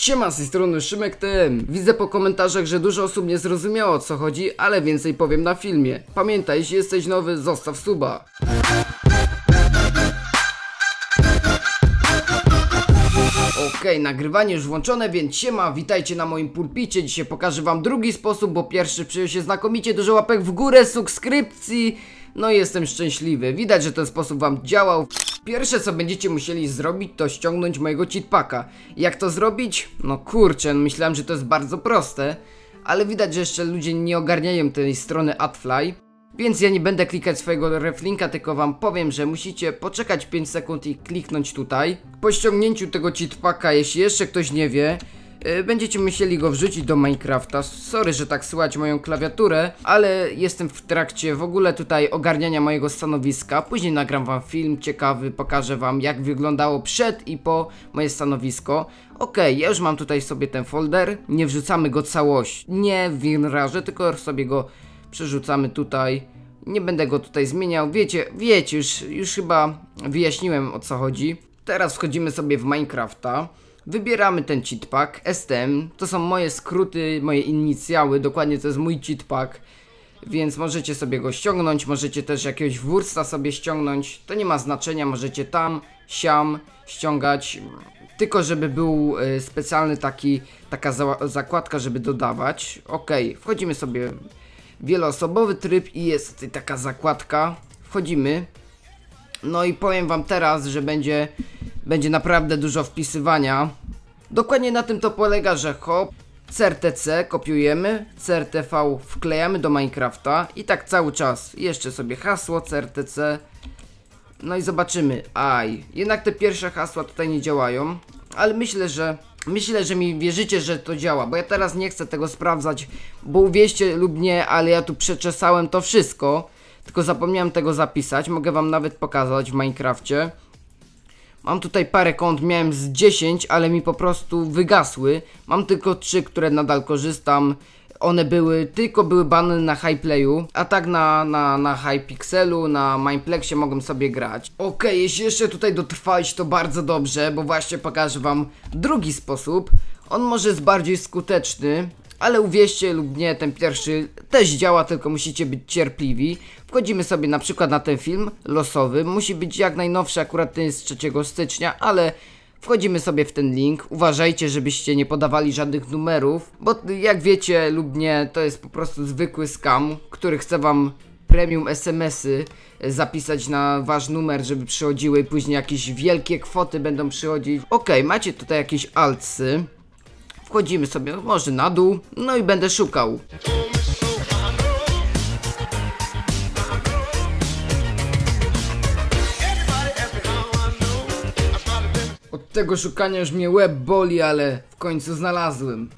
Siema, z tej strony Szymek TM. Widzę po komentarzach, że dużo osób nie zrozumiało o co chodzi, ale więcej powiem na filmie. Pamiętaj, jeśli jesteś nowy, zostaw suba. Okej, nagrywanie już włączone, więc siema, witajcie na moim pulpicie. Dzisiaj pokażę wam drugi sposób, bo pierwszy przyjął się znakomicie, dużo łapek w górę, subskrypcji. No i jestem szczęśliwy. Widać, że ten sposób wam działał. Pierwsze co będziecie musieli zrobić to ściągnąć mojego cheatpacka. Jak to zrobić? No kurczę, no myślałem, że to jest bardzo proste. Ale widać, że jeszcze ludzie nie ogarniają tej strony AdFly. Więc ja nie będę klikać swojego reflinka, tylko wam powiem, że musicie poczekać 5 sekund i kliknąć tutaj. Po ściągnięciu tego cheatpacka, jeśli jeszcze ktoś nie wie, yy, będziecie musieli go wrzucić do Minecrafta. Sorry, że tak słychać moją klawiaturę, ale jestem w trakcie w ogóle tutaj ogarniania mojego stanowiska. Później nagram wam film ciekawy, pokażę wam jak wyglądało przed i po moje stanowisko. Okej, ja już mam tutaj sobie ten folder, nie wrzucamy go całość, nie w WinRarze, tylko sobie go przerzucamy tutaj. Nie będę go tutaj zmieniał. Wiecie, wiecie, już, już chyba wyjaśniłem o co chodzi. Teraz wchodzimy sobie w Minecrafta. Wybieramy ten cheatpack, STM. To są moje skróty, moje inicjały. Dokładnie to jest mój cheatpack. Więc możecie sobie go ściągnąć, możecie też jakiegoś wursta sobie ściągnąć. To nie ma znaczenia, możecie tam, siam ściągać. Tylko żeby był y, specjalny taki, taka za zakładka, żeby dodawać. Ok, wchodzimy sobie wieloosobowy tryb i jest tutaj taka zakładka. Wchodzimy. No i powiem wam teraz, że będzie, będzie naprawdę dużo wpisywania. Dokładnie na tym to polega, że hop, CRTC kopiujemy, CRTV wklejamy do Minecrafta i tak cały czas. Jeszcze sobie hasło CRTC. No i zobaczymy. Aj, jednak te pierwsze hasła tutaj nie działają, ale myślę, że Myślę, że mi wierzycie, że to działa, bo ja teraz nie chcę tego sprawdzać, bo uwierzcie lub nie, ale ja tu przeczesałem to wszystko, tylko zapomniałem tego zapisać, mogę wam nawet pokazać w Minecrafcie. Mam tutaj parę kont, miałem z 10, ale mi po prostu wygasły. Mam tylko 3, które nadal korzystam. One były, tylko były bany na Highplayu, a tak na, na, na Hypixelu, na Mineplexie mogłem sobie grać. Okej, okay, jeśli jeszcze tutaj dotrwałeś to bardzo dobrze, bo właśnie pokażę wam drugi sposób. On może jest bardziej skuteczny, ale uwierzcie lub nie, ten pierwszy też działa, tylko musicie być cierpliwi. Wchodzimy sobie na przykład na ten film losowy, musi być jak najnowszy, akurat ten jest z 3 stycznia, ale Wchodzimy sobie w ten link. Uważajcie, żebyście nie podawali żadnych numerów, bo jak wiecie lub nie, to jest po prostu zwykły scam, który chce wam premium SMS-y e, zapisać na wasz numer, żeby przychodziły i później jakieś wielkie kwoty będą przychodzić. Ok, macie tutaj jakieś altsy. Wchodzimy sobie może na dół, no i będę szukał. Tego szukania już mnie łeb boli, ale w końcu znalazłem.